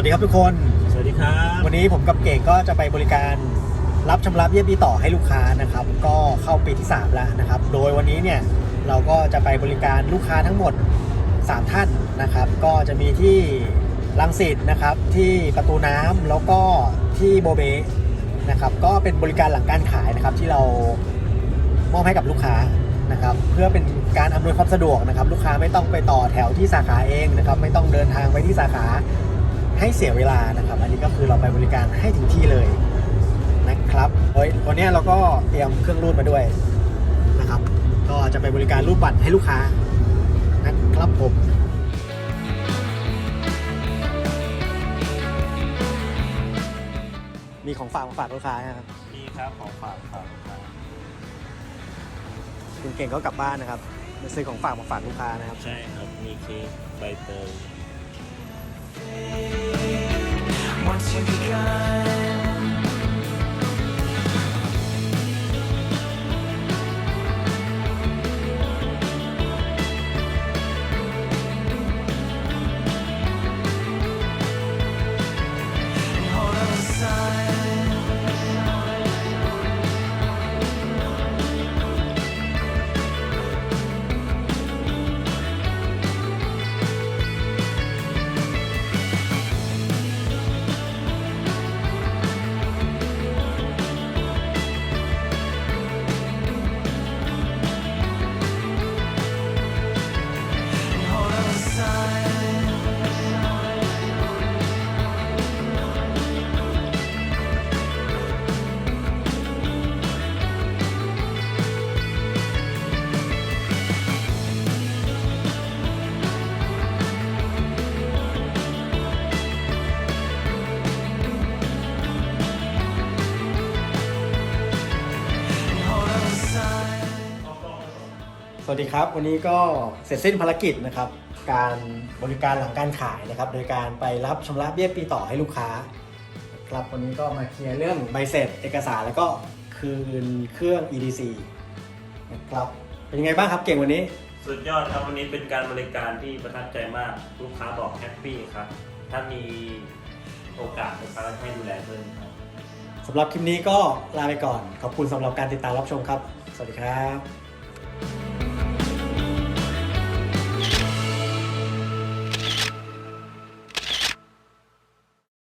วัสดีครับทุกคน สวัสดีครับ วันนี้ผมกับเก่งก็จะไปบริการรับชำระเบี้ยปีต่อให้ลูกค้านะครับ ก็เข้าปีที่ 3 แล้วนะครับ โดยวันนี้เนี่ยเราก็จะไปบริการลูกค้าทั้งหมด 3 ท่านนะครับ ก็จะมีที่ลังสิตนะครับ ที่ประตูน้ำแล้วก็ที่โบเบนะครับ ก็เป็นบริการหลังการขายนะครับที่เรามอบให้กับลูกค้านะครับ เพื่อเป็นการอำนวยความสะดวกนะครับ ลูกค้าไม่ต้องไปต่อแถวที่สาขาเองนะครับ ไม่ต้องเดินทางไปที่สาขา ให้เสียเวลานะครับ อันนี้ก็คือเราไปบริการให้ถึงที่เลยนะครับเฮ้ยวันนี้เราก็เตรียมเครื่องรูดมาด้วยนะครับ ก็จะไปบริการรูดบัตรให้ลูกค้านะครับผมมีของฝากมาฝากลูกค้านะครับนี่ครับของฝากฝากฝากค้าคุณเก่งก็กลับบ้านนะครับมาซื้อของฝากมาฝากลูกค้านะครับ ใช่ครับ มีเค้กใบเตย Once you've begun, สวัสดีครับ วันนี้ก็เสร็จสิ้นภารกิจนะครับ การบริการหลังการขายนะครับ โดยการไปรับชำระเบี้ยปีต่อให้ลูกค้า ครับวันนี้ก็มาเคลียร์เรื่องใบเสร็จเอกสารแล้วก็คืนเครื่อง EDC นะครับเป็นยังไงบ้างครับเก่งวันนี้ สุดยอดครับวันนี้เป็นการบริการที่ประทับใจมากลูกค้าบอกแฮปปี้ครับ ถ้ามีโอกาสลูกค้าก็ให้ดูแลเพิ่มครับสำหรับคลิปนี้ก็ลาไปก่อน ขอบคุณสำหรับการติดตามรับชมครับ สวัสดีครับ